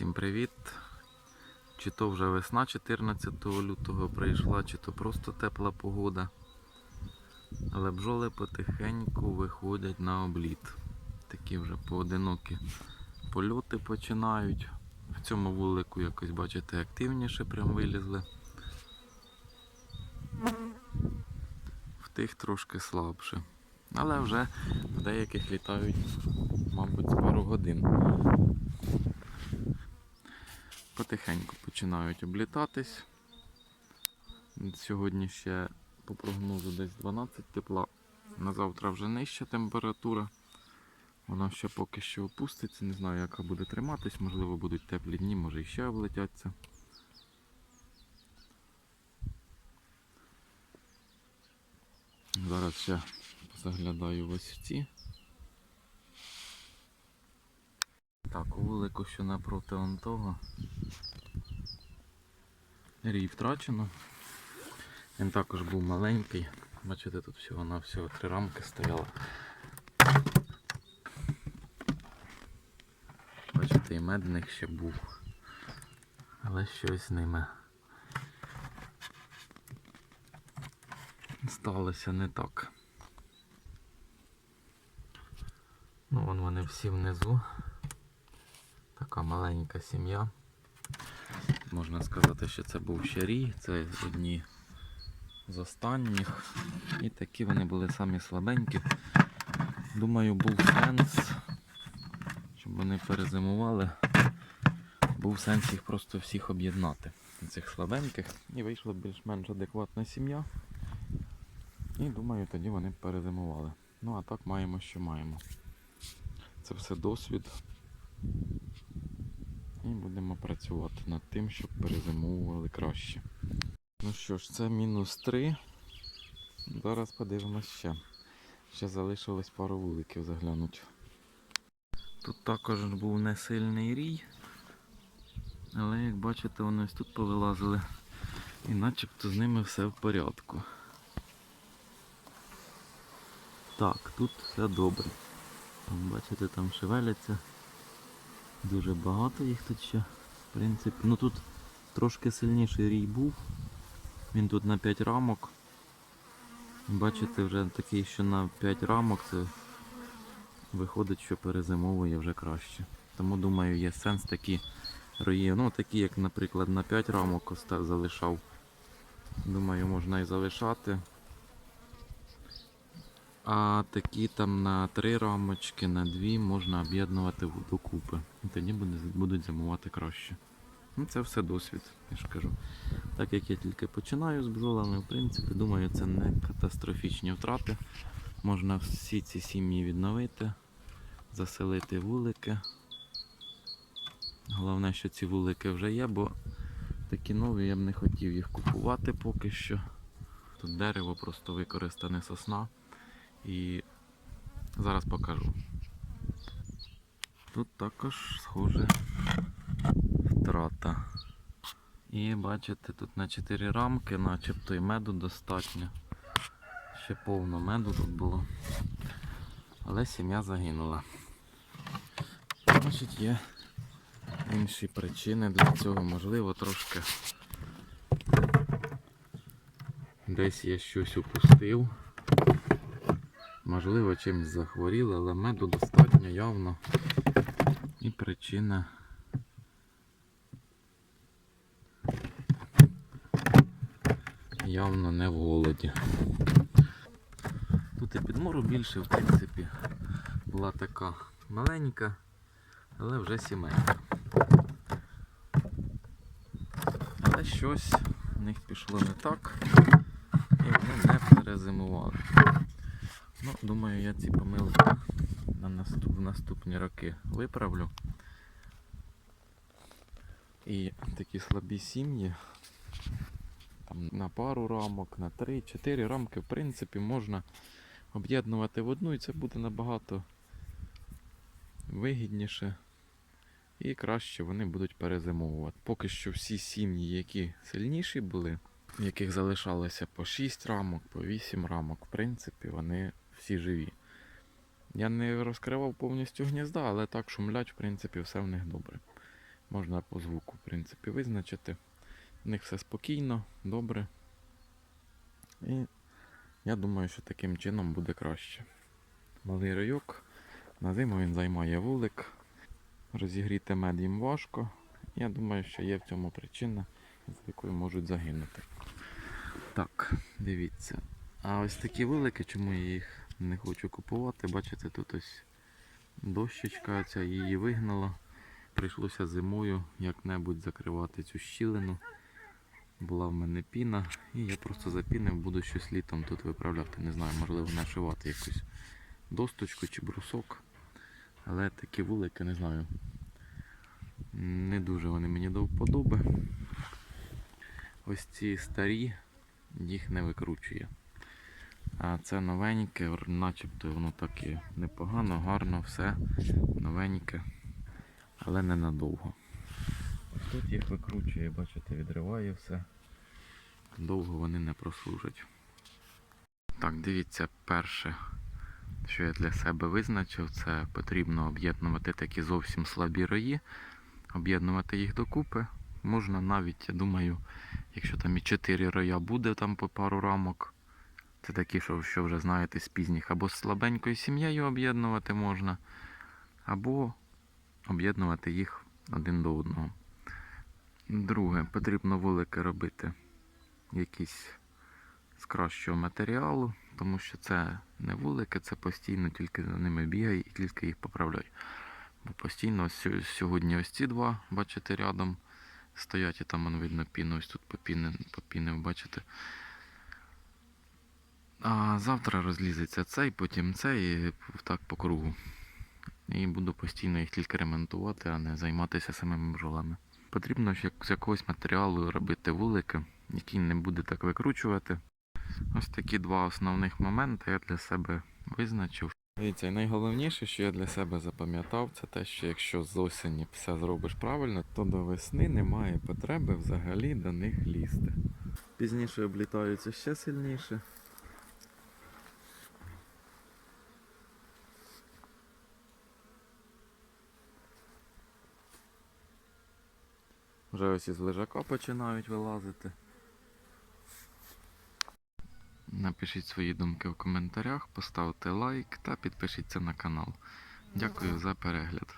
Всім привіт! Чи то вже весна 14 лютого прийшла, чи то просто тепла погода. Але бджоли потихеньку виходять на обліт. Такі вже поодинокі польоти починають. В цьому вулику якось, бачите, активніше прям вилізли. В тих трошки слабше. Але вже в деяких літають, мабуть, пару годин потихеньку починають облітатись. Сьогодні ще по прогнозу десь 12 тепла. На завтра вже нижча температура. Вона ще поки що опуститься, не знаю, яка буде триматись, можливо будуть теплі дні, може і ще облетяться. Зараз ще заглядаю в ось ці. Так, у вулику, що напроти он того. Рій втрачено. Він також був маленький. Бачите, тут всього на всього три рамки стояло. Бачите, і мед в них ще був. Але щось з ними сталося не так. Ну, вон вони всі внизу. Така маленька сім'я. Можна сказати, що це був ще рій, це одні з останніх. І такі вони були самі слабенькі. Думаю, був сенс, щоб вони перезимували. Був сенс їх просто всіх об'єднати, цих слабеньких. І вийшла більш-менш адекватна сім'я. І думаю, тоді вони перезимували. Ну а так маємо, що маємо. Це все досвід. І будемо працювати над тим, щоб перезимовували краще. Ну що ж, це мінус 3. Зараз подивимось ще. Ще залишилось пару вуликів заглянути. Тут також був несильний рій. Але як бачите, вони ось тут повилазили. І начебто з ними все в порядку. Так, тут все добре. Там, бачите, там шевеляться. Дуже багато їх тут ще. В принципі, ну тут трошки сильніший рій був. Він тут на 5 рамок. Бачите, вже такий, що на 5 рамок це виходить, що перезимовує вже краще. Тому думаю, є сенс такі рої. Ну такі, як, наприклад, на 5 рамок залишав. Думаю, можна і залишати. А такі там на три рамочки, на дві можна об'єднувати докупи. І тоді будуть зимувати краще. Ну, це все досвід, я ж кажу. Так як я тільки починаю з бджолами, в принципі, думаю, це не катастрофічні втрати. Можна всі ці сім'ї відновити, заселити вулики. Головне, що ці вулики вже є, бо такі нові я б не хотів їх купувати поки що. Тут дерево просто використане сосна. І зараз покажу. Тут також схоже втрата. І бачите, тут на 4 рамки, начебто і меду достатньо. Ще повно меду тут було. Але сім'я загинула. Значить, є інші причини для цього. Можливо, трошки десь я щось упустив. Можливо, чимось захворіли, але меду достатньо явно. І причина. Явно не в голоді. Тут і підмору більше, в принципі, була така маленька, але вже сімейка. Але щось в них пішло не так, і вони не перезимували. Ну, думаю, я ці помилки на наступ, в наступні роки виправлю. І такі слабі сім'ї там, на пару рамок, на 3-4 рамки, в принципі, можна об'єднувати в одну, і це буде набагато вигідніше. І краще вони будуть перезимовувати. Поки що всі сім'ї, які сильніші були, в яких залишалося по 6 рамок, по 8 рамок, в принципі, вони всі живі. Я не розкривав повністю гнізда, але так шумлять, в принципі, все в них добре. Можна по звуку, в принципі, визначити. В них все спокійно, добре. І я думаю, що таким чином буде краще. Малий райок. На зиму він займає вулик. Розігріти мед їм важко. Я думаю, що є в цьому причина, з якою можуть загинути. Так, дивіться. А ось такі вулики, чому я їх не хочу купувати, бачите, тут ось дощечка ця її вигнала. Прийшлося зимою як-небудь закривати цю щілину. Була в мене піна, і я просто запінив, буду щось літом тут виправляти. Не знаю, можливо, нашивати якусь досточку чи брусок. Але такі вулики, не знаю. Не дуже вони мені до вподоби. Ось ці старі, їх не викручує. А це новеньке, начебто воно таке непогано, гарно, все новеньке, але ненадовго. Тут їх викручує, бачите, відриває все. Довго вони не прослужать. Так, дивіться, перше, що я для себе визначив, це потрібно об'єднувати такі зовсім слабі рої, об'єднувати їх докупи. Можна навіть, я думаю, якщо там і 4 роя буде там по пару рамок. Це такі, що, що вже знаєте, з пізніх, або з слабенькою сім'єю об'єднувати можна, або об'єднувати їх один до одного. Друге, потрібно вулики робити якісь з кращого матеріалу, тому що це не вулики, це постійно тільки за ними бігай і тільки їх поправляй. Бо постійно сьогодні ось ці два, бачите, рядом стоять, і там видно піну, ось тут попінив, бачите. А завтра розлізеться цей, потім цей, так по кругу. І буду постійно їх тільки ремонтувати, а не займатися самими бджолами. Потрібно з якогось матеріалу робити вулики, який не буде так викручувати. Ось такі два основних моменти я для себе визначив. Дивіться, найголовніше, що я для себе запам'ятав, це те, що якщо з осені все зробиш правильно, то до весни немає потреби взагалі до них лізти. Пізніше облітаються ще сильніше. Вже ось із лежака починають вилазити. Напишіть свої думки в коментарях, поставте лайк та підпишіться на канал. Дякую за перегляд.